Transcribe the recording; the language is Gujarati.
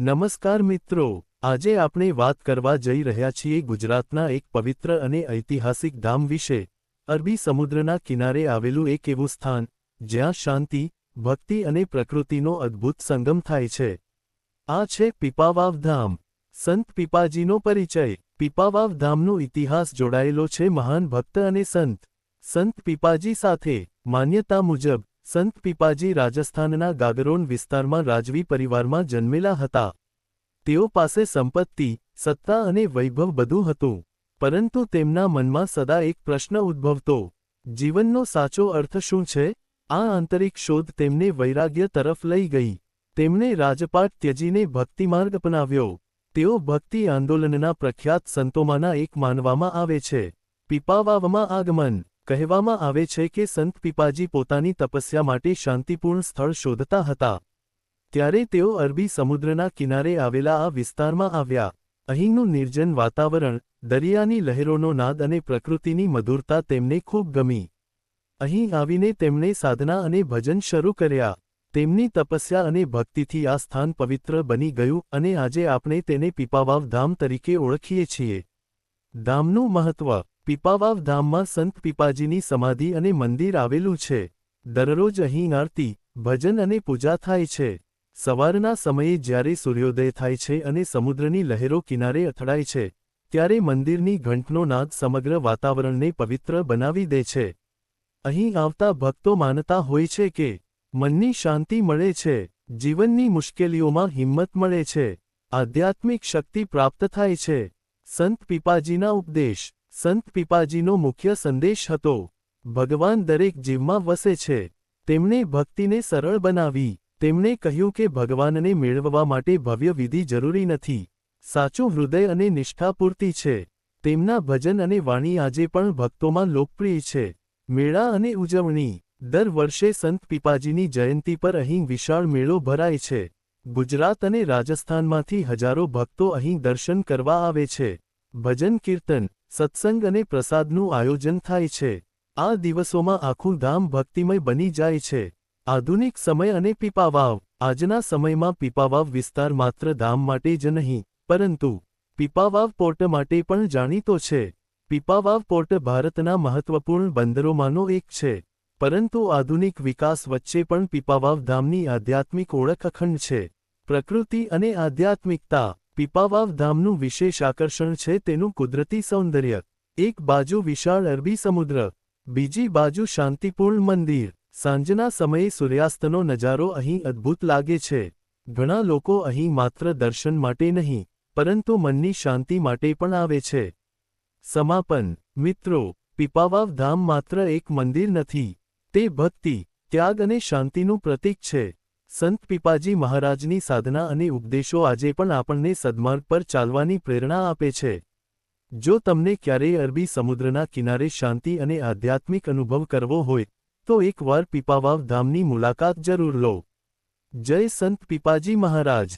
નમસ્કાર મિત્રો, આજે આપણે વાત કરવા જઈ રહ્યા છીએ ગુજરાતના એક પવિત્ર અને ઐતિહાસિક ધામ વિશે. અરબી સમુદ્રના કિનારે આવેલું એક એવું સ્થાન, જ્યાં શાંતિ, ભક્તિ અને પ્રકૃતિનો અદ્ભુત સંગમ થાય છે. આ છે પીપાવાવ ધામ. સંત પીપાજીનો પરિચય. પીપાવાવ ધામનો ઇતિહાસ જોડાયેલો છે મહાન ભક્ત અને સંત. સંત પીપાજી સાથે માન્યતા મુજબ સંત પીપાજી રાજસ્થાનના ગાગરોન વિસ્તારમાં રાજવી પરિવારમાં જન્મેલા હતા. તેઓ પાસે સંપત્તિ, સત્તા અને વૈભવ બધું હતું. પરંતુ તેમના મનમાં સદા એક પ્રશ્ન ઉદ્ભવતો. જીવનનો સાચો અર્થ શું છે? આ આંતરિક શોધ તેમને વૈરાગ્ય તરફ લઈ ગઈ. તેમણે રાજપાટ ત્યજીને ભક્તિમાર્ગ અપનાવ્યો. તેઓ ભક્તિ આંદોલનના પ્રખ્યાત સંતોમાંના એક માનવામાં આવે છે. પીપાવાવમાં આગમન કહેવામાં આવે છે કે સંત પીપાજી પોતાની તપસ્યા માટે શાંતિપૂર્ણ સ્થળ શોધતા હતા. ત્યારે તેઓ અરબી સમુદ્રના કિનારે આવેલા આ વિસ્તારમાં આવ્યા. અહીંનું નિર્જન વાતાવરણ, દરિયાની લહેરોનો નાદ અને પ્રકૃતિની મધુરતા તેમને ખૂબ ગમી. અહીં આવીને તેમણે સાધના અને ભજન શરૂ કર્યા. તેમની તપસ્યા અને ભક્તિથી આ સ્થાન પવિત્ર બની ગયું અને આજે આપણે તેને પીપાવાવ ધામ તરીકે ઓળખીએ છીએ. ધામનું મહત્વ પીપાવાવ ધામમાં સંત પીપાજીની સમાધિ અને મંદિર આવેલું છે. દરરોજ અહીં આરતી, ભજન અને પૂજા થાય છે. સવારના સમયે જ્યારે સૂર્યોદય થાય છે અને સમુદ્રની લહેરો કિનારે અથડાય છે, ત્યારે મંદિરની ઘંટનો નાદ સમગ્ર વાતાવરણને પવિત્ર બનાવી દે છે. અહીં આવતા ભક્તો માનતા હોય છે કે, મનની શાંતિ મળે છે, જીવનની મુશ્કેલીઓમાં હિંમત મળે છે, આધ્યાત્મિક શક્તિ પ્રાપ્ત થાય છે. સંત પીપાજીના ઉપદેશ સંત પીપાજીનો મુખ્ય સંદેશ હતો. ભગવાન દરેક જીવમાં વસે છે. તેમણે ભક્તિને સરળ બનાવી. તેમણે કહ્યું કે ભગવાનને મેળવવા માટે ભવ્ય વિધિ જરૂરી નથી. સાચું હૃદય અને નિષ્ઠા પૂરતી છે. તેમના ભજન અને વાણી આજે પણ ભક્તોમાં લોકપ્રિય છે. મેળા અને ઉજવણી. દર વર્ષે સંત પીપાજીની જયંતી પર અહીં વિશાળ મેળો ભરાય છે. ગુજરાત અને રાજસ્થાનમાંથી હજારો ભક્તો અહીં દર્શન કરવા આવે છે. ભજન કીર્તન સત્સંગ અને પ્રસાદનું આયોજન થાય છે. આ દિવસોમાં આખું ધામ ભક્તિમય બની જાય છે. આધુનિક સમય અને પીપાવાવ. આજના સમયમાં પીપાવાવ વિસ્તાર માત્ર ધામ માટે જ નહીં, પરંતુ પીપાવાવ પોર્ટ માટે પણ જાણીતો છે. પીપાવાવ પોર્ટ ભારતના મહત્વપૂર્ણ બંદરોમાંનો એક છે. પરંતુ આધુનિક વિકાસ વચ્ચે પણ પીપાવાવ ધામની આધ્યાત્મિક ઓળખ અખંડ છે. પ્રકૃતિ અને આધ્યાત્મિકતા પીપાવાવ ધામનું વિશેષ આકર્ષણ છે તેનું કુદરતી સૌંદર્ય. એક બાજુ વિશાળ અરબી સમુદ્ર, બીજી બાજુ શાંતિપૂર્ણ મંદિર. સાંજના સમયે સૂર્યાસ્તનો નજારો અહીં અદ્ભુત લાગે છે. ઘણા લોકો અહીં માત્ર દર્શન માટે નહીં, પરંતુ મનની શાંતિ માટે પણ આવે છે. સમાપન. મિત્રો, પીપાવાવ ધામ માત્ર એક મંદિર નથી. તે ભક્તિ, ત્યાગ અને શાંતિનું પ્રતીક છે. સંત પીપાજી મહારાજની સાધના અને ઉપદેશો આજે પણ આપણને સદમાર્ગ પર ચાલવાની પ્રેરણા આપે છે. જો તમને ક્યારેય અરબી સમુદ્રના કિનારે શાંતિ અને આધ્યાત્મિક અનુભવ કરવો હોય, તો એકવાર પીપાવાવ ધામની મુલાકાત જરૂર લો. જય સંત પીપાજી મહારાજ!